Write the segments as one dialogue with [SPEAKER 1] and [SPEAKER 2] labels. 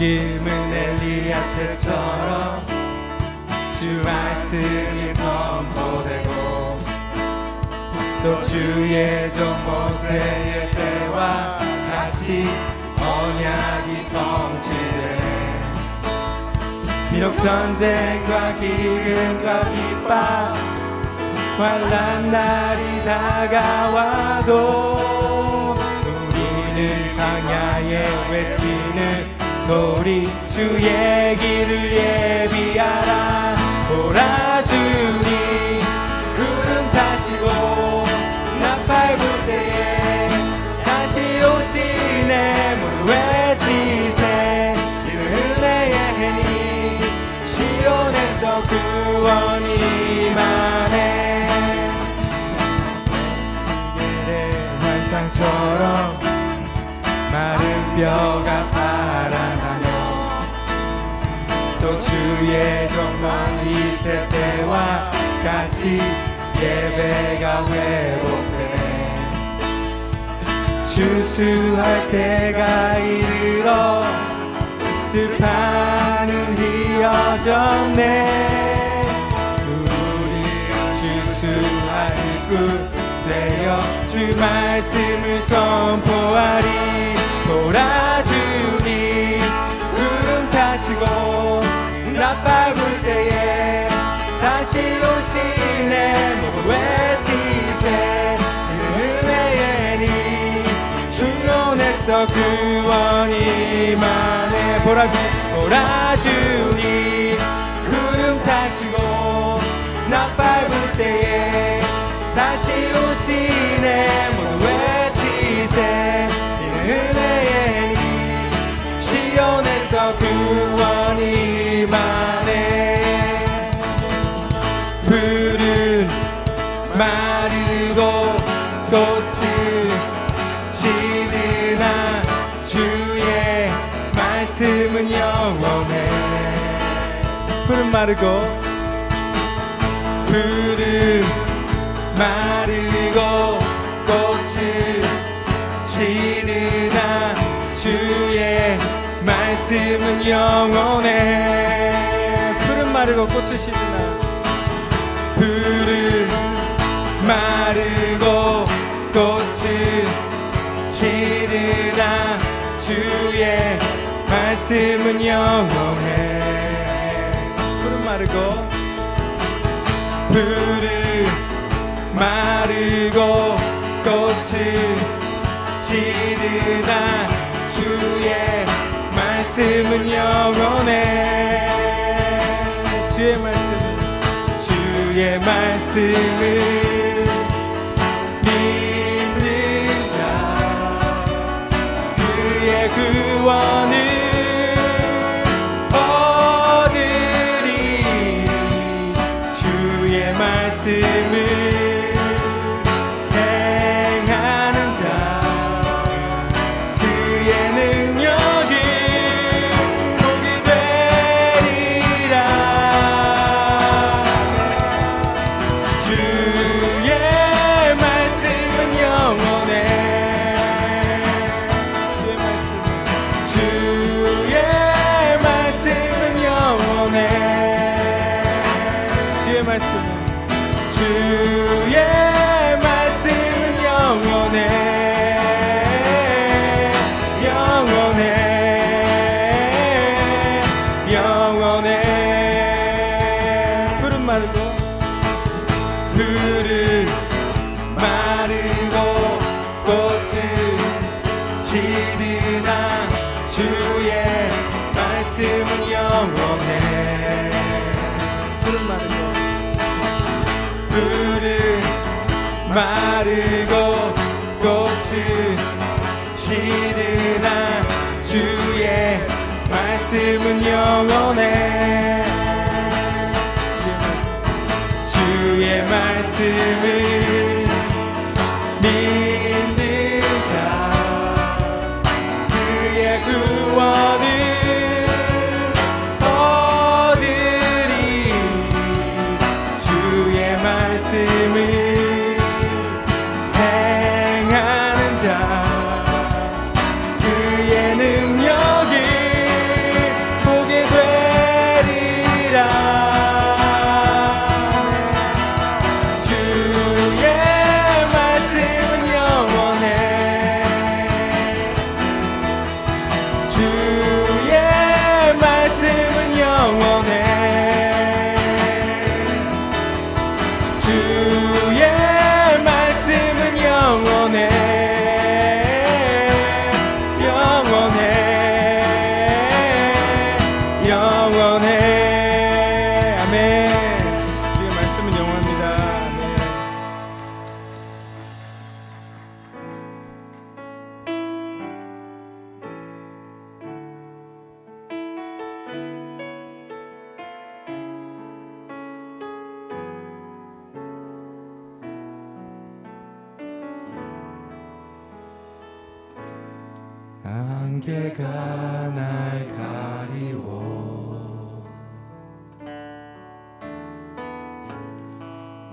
[SPEAKER 1] 기름은 엘리야 때처럼 주 말씀이 선포되고 또 주의 종 모세의 때와 같이 언약이 성취되네. 비록 전쟁과 기근과 핍박 환란 날이 다가와도 우리는 광야에 외치는 소리 주의 길을 예비하라. 보라 주니 구름 타시고 주의 정말 이세 때와 같이 예배가 회복되네 주수할 때가 이르러 들판은 휘어졌네. 우리 주수할 입구 되어 주 말씀을 선포하리. 보라주니 구름 타시고 나팔 불 때에 다시 오시네. 모두 외치세. 은혜의 주론에서 구원이 만해 보라주니 보라주니. 구름 타시고 나팔 불 때에 다시 오시네. 모두 마르고 푸른 마르고 꽃을 시드나 주의 말씀은 영원해. 푸른 마르고 꽃을 시드나 푸른 마르고 꽃을 시드나 주의 말씀은 영원해 마르고 푸른 마르고 꽃을 시드나 주의 말씀은 영원해. 주의 말씀은 주의 그의 구원을 주의 마 안개가 날 가리워.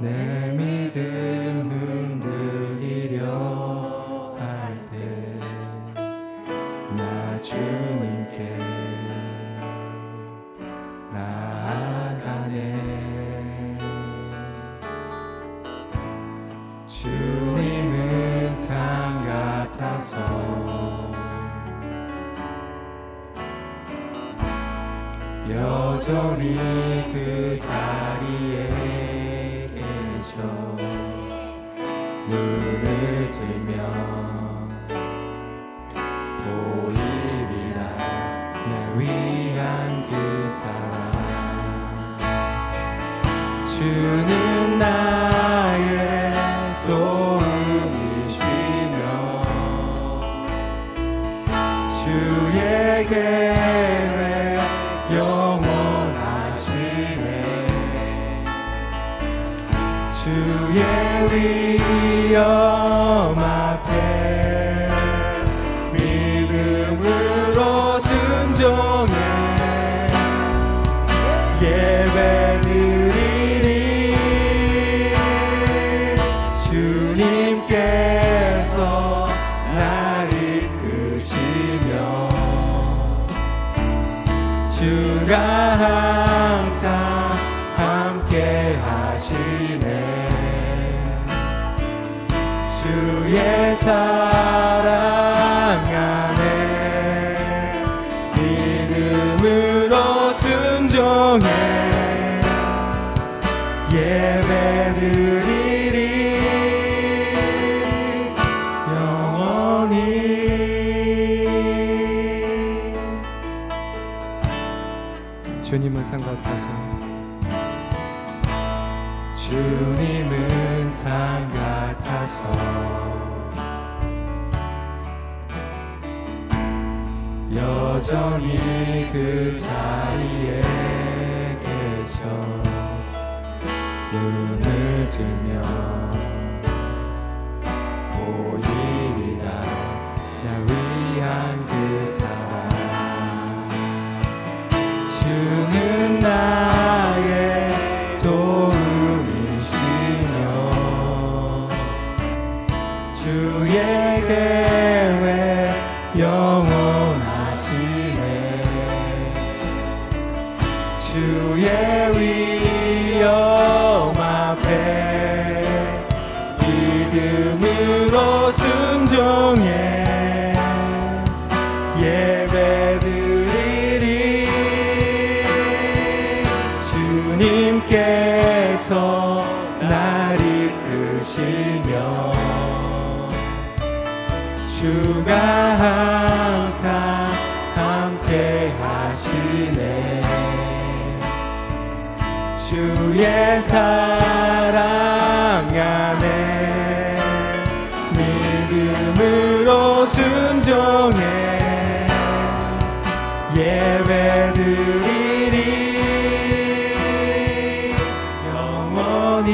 [SPEAKER 1] 내 믿음 여전히 그 자리에 계셔. 눈을 들면 보이리라. 날 위한 그 사랑. 주는 나의 도움이시며 계 주의 위 눈을 들면 보이리라 날 위한 그 사랑. 주는 나의 도움이시며 주의 계획 영원하시네? 주의 위엄 주의 사랑 안에 믿음으로 순종해 예배 드리리 영원히.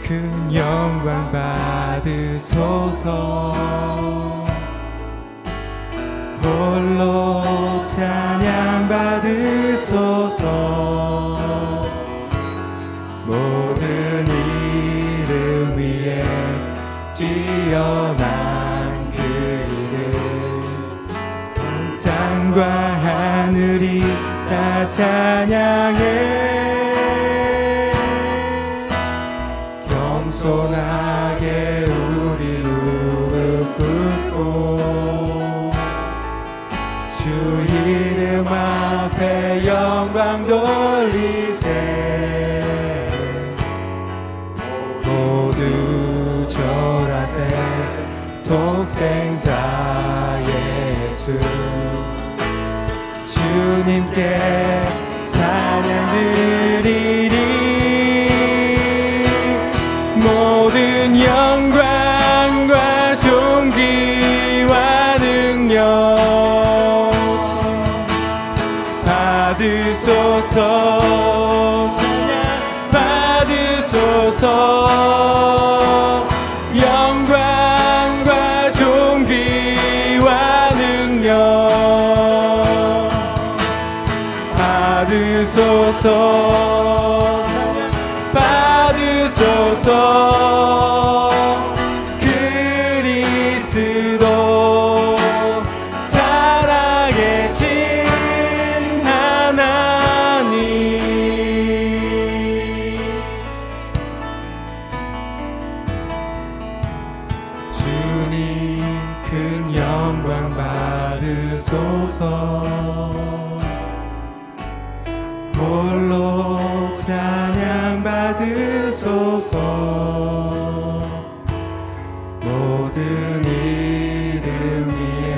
[SPEAKER 1] 큰 영광 받으소서 홀로 찬양 받으소서. 모든 이름 위에 뛰어난 그 이름 땅과 하늘이 다 찬양해. 겸손하 주님께 찬양 드리리. 받으소서. 받으소서. 그리스도 살아계신 하나님. 주님 큰 영광 받으소서. 받으소서. 모든 이름 위에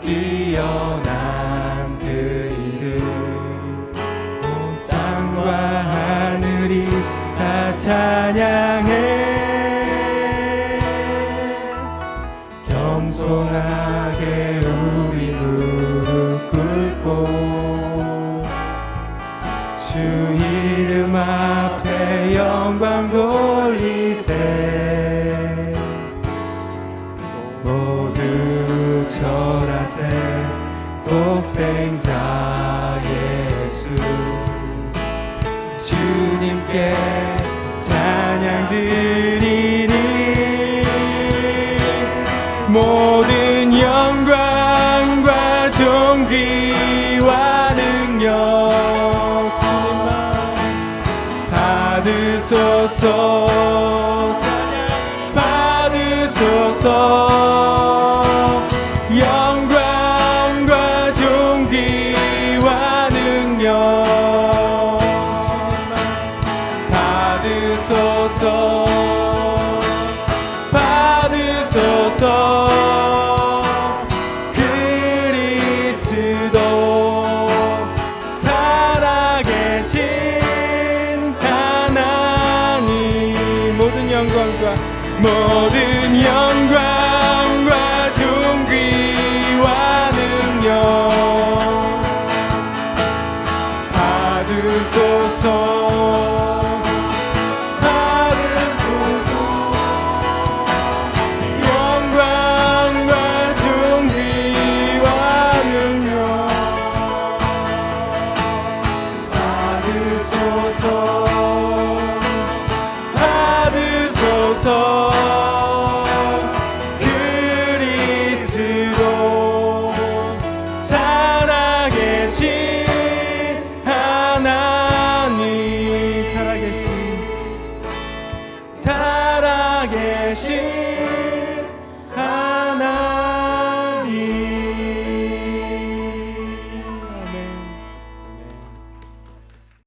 [SPEAKER 1] 뛰어난 그 이름. 땅과 하늘이 다 찬양. 받으소서. teus olhos.